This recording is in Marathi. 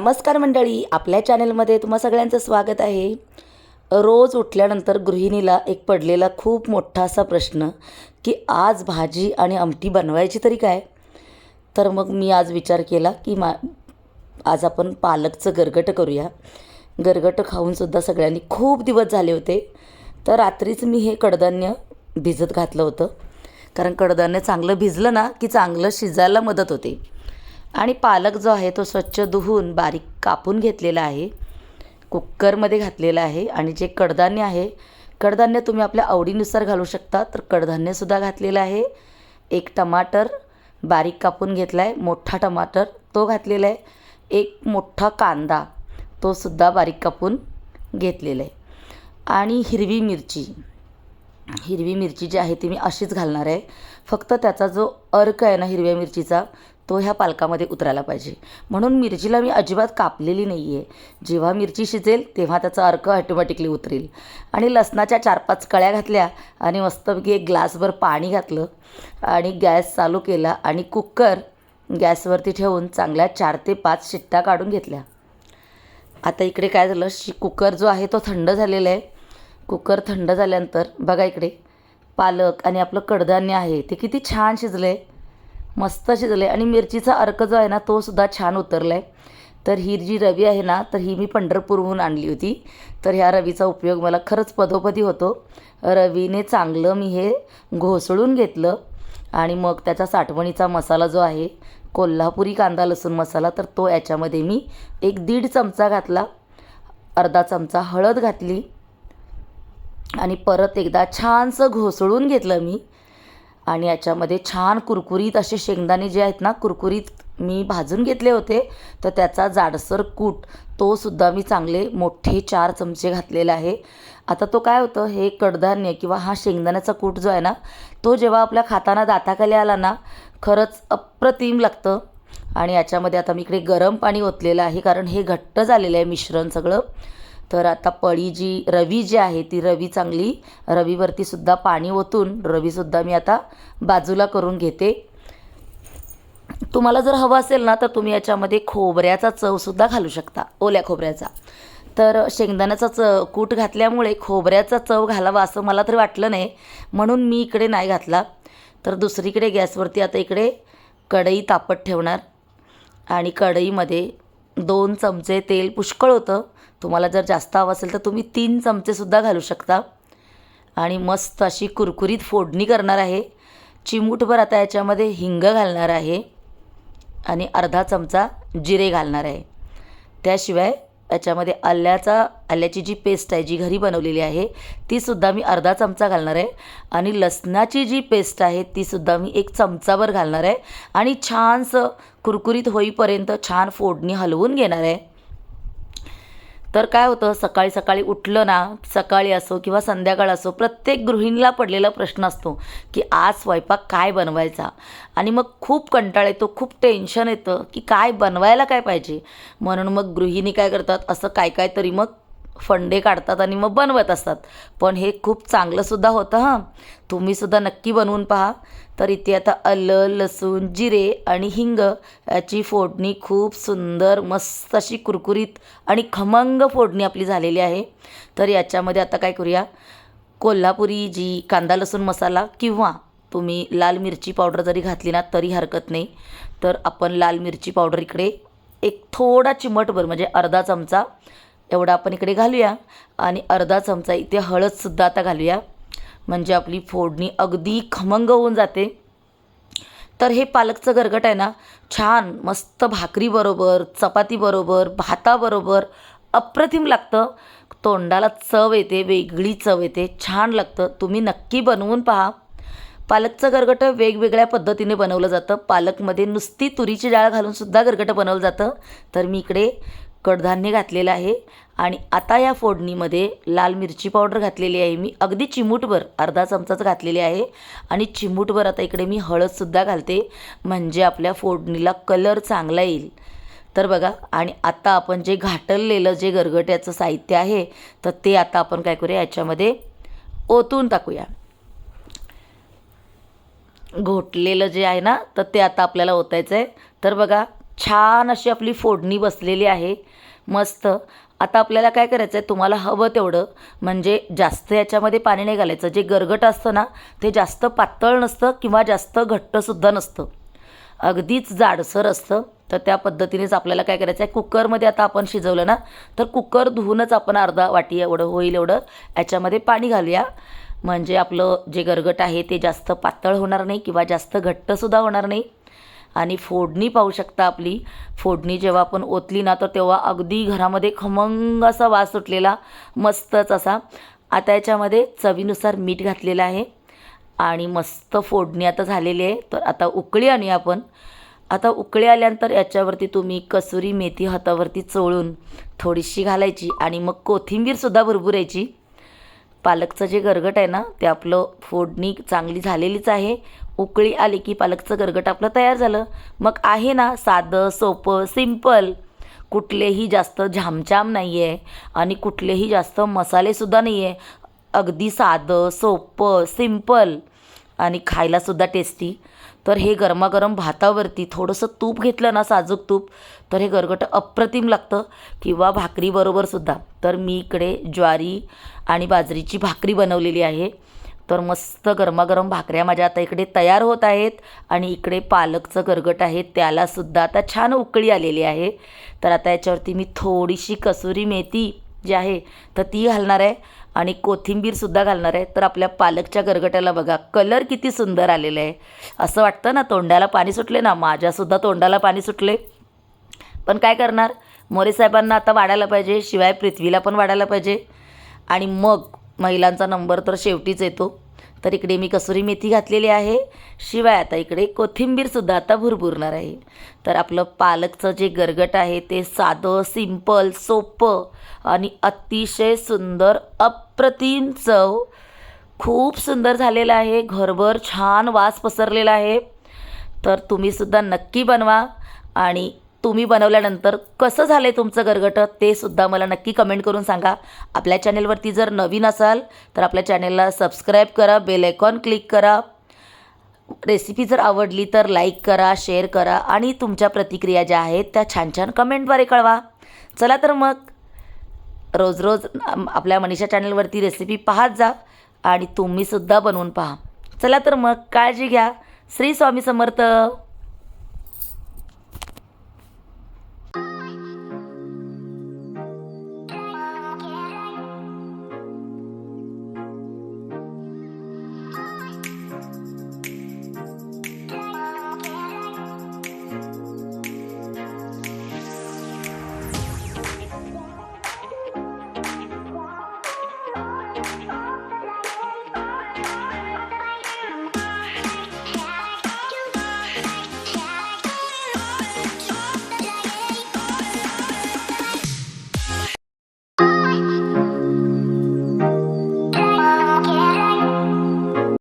नमस्कार मंडळी आपल्या चॅनलमध्ये तुम्हा सगळ्यांचं स्वागत आहे. रोज उठल्यानंतर गृहिणीला एक पडलेला खूप मोठा असा प्रश्न की आज भाजी आणि आमटी बनवायची तरी काय? तर मग मी आज विचार केला की मा आज आपण पालकचं गरगटं करूया. गरगटं खाऊनसुद्धा सगळ्यांनी खूप दिवस झाले होते. तर रात्रीच मी हे कडधान्य भिजत घातलं होतं. कारण कडधान्य चांगलं भिजलं ना की चांगलं शिजायला मदत होते. आणि पालक जो आहे तो स्वच्छ धुवून बारीक कापून घेतलेला आहे. कुक्करमध्ये घातलेला आहे आणि जे कडधान्य आहे कडधान्य तुम्ही आपल्या आवडीनुसार घालू शकता. तर कडधान्यसुद्धा घातलेलं आहे. एक टमाटर बारीक कापून घेतला आहे मोठा टमाटर तो घातलेला आहे. एक मोठा कांदा तो सुद्धा बारीक कापून घेतलेला आहे. आणि हिरवी मिरची हिरवी मिरची जी आहे ती मी अशीच घालणार आहे. फक्त त्याचा जो अर्क आहे ना हिरव्या मिरचीचा तो ह्या पालकामध्ये उतरायला पाहिजे. म्हणून मिरचीला मी अजिबात कापलेली नाही आहे जेव्हा मिरची शिजेल तेव्हा त्याचा अर्क ऑटोमॅटिकली उतरेल. आणि लसणाच्या चार पाच कळ्या घातल्या आणि मस्तपैकी एक ग्लासभर पाणी घातलं आणि गॅस चालू केला आणि कुकर गॅसवरती ठेवून चांगल्या चार ते पाच शिट्ट्या काढून घेतल्या. आता इकडे काय झालं? शि कुकर जो आहे तो थंड झालेला आहे. कुकर थंड झाल्यानंतर बघा इकडे पालक आणि आपलं कडधान्य आहे ते किती छान शिजलं आहे मस्त शिजलं आहे आणि मिरचीचा अर्क जो आहे ना तो सुद्धा छान उतरला आहे तर ही जी रवी आहे ना तर ही मी पंढरपूरहून आणली होती. तर ह्या रवीचा उपयोग मला खरंच पदोपदी होतो. रवीने चांगलं मी हे घोसळून घेतलं. आणि मग त्याचा साठवणीचा मसाला जो आहे कोल्हापुरी कांदा लसूण मसाला तर तो याच्यामध्ये मी एक दीड चमचा घातला. अर्धा चमचा हळद घातली. आणि परत एकदा छानसं घोसळून घेतलं मी. आणि याच्यामध्ये छान कुरकुरीत असे शेंगदाणे जे आहेत ना कुरकुरीत मी भाजून घेतले होते. तर त्याचा जाडसर कूट तो सुद्धा मी चांगले मोठे चार चमचे घातलेला आहे. आता तो काय होतं हे कडधान्य किंवा हा शेंगदाण्याचा कूट जो आहे ना तो जेव्हा आपल्या खाताना दाताखाली आला ना खरंच अप्रतिम लागतं. आणि याच्यामध्ये आता मी इकडे गरम पाणी ओतलेलं आहे कारण हे घट्ट झालेलं आहे मिश्रण सगळं. तर आता पळी जी रवी जी आहे ती रवी चांगली रवीवरती सुद्धा पाणी ओतून रवीसुद्धा मी आता बाजूला करून घेते. तुम्हाला जर हवं असेल ना तर तुम्ही याच्यामध्ये खोबऱ्याचा चवसुद्धा घालू शकता ओल्या खोबऱ्याचा. तर शेंगदाण्याचा च कूट घातल्यामुळे खोबऱ्याचा चव घालावा असं मला तरी वाटलं नाही म्हणून मी इकडे नाही घातला. तर दुसरीकडे गॅसवरती आता इकडे कढई तापत ठेवणार. आणि कढईमध्ये दोन चमचे तेल पुष्कळ होतं तुम्हाला जर जास्त हवं असेल तर तुम्ही तीन चमचेसुद्धा घालू शकता. आणि मस्त अशी कुरकुरीत फोडणी करणार आहे. चिमूटभर आता याच्यामध्ये हिंग घालणार आहे. आणि अर्धा चमचा जिरे घालणार आहे. त्याशिवाय याच्यामध्ये आल्याचा आल्याची जी पेस्ट आहे जी घरी बनवलेली आहे तीसुद्धा मी अर्धा चमचा घालणार आहे. आणि लसणाची जी पेस्ट आहे तीसुद्धा मी एक चमचाभर घालणार आहे. आणि छानसं कुरकुरीत होईपर्यंत छान फोडणी हलवून घेणार आहे. तर काय होतं सकाळी सकाळी उठलं ना सकाळी असो किंवा संध्याकाळ असो प्रत्येक गृहिणीला पडलेला प्रश्न असतो की आज स्वयंपाक काय बनवायचा? आणि मग खूप कंटाळ येतो खूप टेन्शन येतं की काय बनवायला काय पाहिजे? म्हणून मग गृहिणी काय करतात असं काय काय तरी मग फंडे काढतात आणि मग बनवत असतात. पण हे खूप चांगलंसुद्धा होतं हां. तुम्हीसुद्धा नक्की बनवून पहा. तर इथे आता आलं लसूण जिरे आणि हिंग याची फोडणी खूप सुंदर मस्त अशी कुरकुरीत आणि खमंग फोडणी आपली झालेली आहे. तर याच्यामध्ये आता काय करूया? कोल्हापुरी जी कांदा लसूण मसाला किंवा तुम्ही लाल मिरची पावडर जरी घातली ना तरी हरकत नाही. तर आपण लाल मिरची पावडर इकडे एक थोडा चिमटभर म्हणजे अर्धा चमचा एवढा आपण इकडे घालूया. आणि अर्धा चमचा इथे हळदसुद्धा आता घालूया. म्हणजे आपली फोडणी अगदी खमंग होऊन जाते. तर हे पालकचं गरगट आहे ना छान मस्त भाकरीबरोबर चपातीबरोबर भाताबरोबर अप्रतिम लागतं. तोंडाला चव येते वेगळी चव येते छान लागतं. तुम्ही नक्की बनवून पहा. पालकचं गरगट वेगवेगळ्या पद्धतीने बनवलं जातं. पालकमध्ये नुसती तुरीची डाळ घालूनसुद्धा गरगटं बनवलं जातं. तर मी इकडे कडधान्य घातलेलं आहे. आणि आता या फोडणीमध्ये लाल मिरची पावडर घातलेली आहे. मी अगदी चिमूटभर अर्धा चमचाच घातलेली आहे. आणि चिमूटभर आता इकडे मी हळदसुद्धा घालते. म्हणजे आपल्या फोडणीला कलर चांगला येईल. तर बघा आणि आता आपण जे घाटललेलं जे गरगट्याचं साहित्य आहे तर ते आता आपण काय करूया? याच्यामध्ये ओतून टाकूया. घोटलेलं जे आहे ना तर ते आता आपल्याला ओतायचं आहे तर बघा छान अशी आपली फोडणी बसलेली आहे. मस्त. आता आपल्याला काय करायचं आहे तुम्हाला हवं तेवढं. म्हणजे जास्त याच्यामध्ये पाणी नाही घालायचं. जे गरगट असतं ना ते जास्त पातळ नसतं किंवा जास्त घट्टसुद्धा नसतं. अगदीच जाडसर असतं. तर त्या पद्धतीनेच आपल्याला काय करायचं आहे कुकरमध्ये आता आपण शिजवलं ना तर कुकर धुवूनच आपण अर्धा वाटी एवढं होईल एवढं याच्यामध्ये पाणी घालूया. म्हणजे आपलं जे गरगट आहे ते जास्त पातळ होणार नाही किंवा जास्त घट्टसुद्धा होणार नाही. आणि फोडणी पाहू शकता आपली. फोडणी जेव्हा आपण ओतली ना तर तेव्हा अगदी घरामध्ये खमंग असा वास सुटलेला मस्तच असा. आता याच्यामध्ये चवीनुसार मीठ घातलेलं आहे. आणि मस्त फोडणी आता झालेली आहे. तर आता उकळी आणूया आपण. आता उकळी आल्यानंतर याच्यावरती तुम्ही कसुरी मेथी हातावरती चोळून थोडीशी घालायची आणि मग कोथिंबीरसुद्धा भरभुरायची पालकचं जे गरगट आहे ना ते आपलं फोडणी चांगली झालेलीच आहे. उकळी आली की पालकचं गरगट आपलं तयार झालं. मग आहे ना साधं सोपं सिंपल कुठलेही जास्त झामछाम नाही आहे आणि कुठलेही जास्त मसालेसुद्धा नाही आहे अगदी साधं सोपं सिंपल आणि खायलासुद्धा टेस्टी तर हे गरमागरम भातावरती थोडंसं तूप घेतलं ना साजूक तूप तर हे गरगट अप्रतिम लागतं किंवा भाकरीबरोबरसुद्धा तर मी इकडे ज्वारी आणि बाजरीची भाकरी बनवलेली आहे. तर मस्त गरमागरम भाकऱ्या माझ्या आता इकडे तयार होत आहेत आणि इकडे पालकचं गरगट आहे त्यालासुद्धा आता छान उकळी आलेली आहे. तर आता याच्यावरती मी थोडीशी कसुरी मेथी जी आहे तर ती घालणार आहे आणि कोथिंबीरसुद्धा घालणार आहे. तर आपल्या पालकच्या गरगट्याला बघा कलर किती सुंदर आलेला आहे. असं वाटतं ना तोंडाला पाणी सुटले ना? माझ्यासुद्धा तोंडाला पाणी सुटले. पण काय करणार? मोरे साहेबांना आता वाढायला पाहिजे शिवाय पृथ्वीला पण वाढायला पाहिजे. आणि मग महिलांचा नंबर तर शेवटीच येतो. तर इकडे मी कसुरी मेथी घातलेली आहे. शिवाय आता इकडे कोथिंबीरसुद्धा आता भुरभुरणार आहे. तर आपलं पालकचं जे गरगट आहे ते साधं सिंपल सोपं आणि अतिशय सुंदर अप्रतिम चव खूप सुंदर झालेलं आहे. घरभर छान वास पसरलेला आहे. तर तुम्हीसुद्धा नक्की बनवा आणि तुम्ही बनवल्यानंतर कसं झालं आहे तुमचं गरगटं ते सुद्धा मला नक्की कमेंट करून सांगा. आपल्या चॅनेलवरती जर नवीन असाल तर आपल्या चॅनेलला सबस्क्राईब करा बेल आयकॉन क्लिक करा. रेसिपी जर आवडली तर लाईक करा शेअर करा आणि तुमच्या प्रतिक्रिया ज्या आहेत त्या छान छान कमेंटद्वारे कळवा. चला तर मग रोज रोज आपल्या मनीषा चॅनलवरती रेसिपी पाहत जा आणि तुम्हीसुद्धा बनवून पहा. चला तर मग काळजी घ्या. श्री स्वामी समर्थ.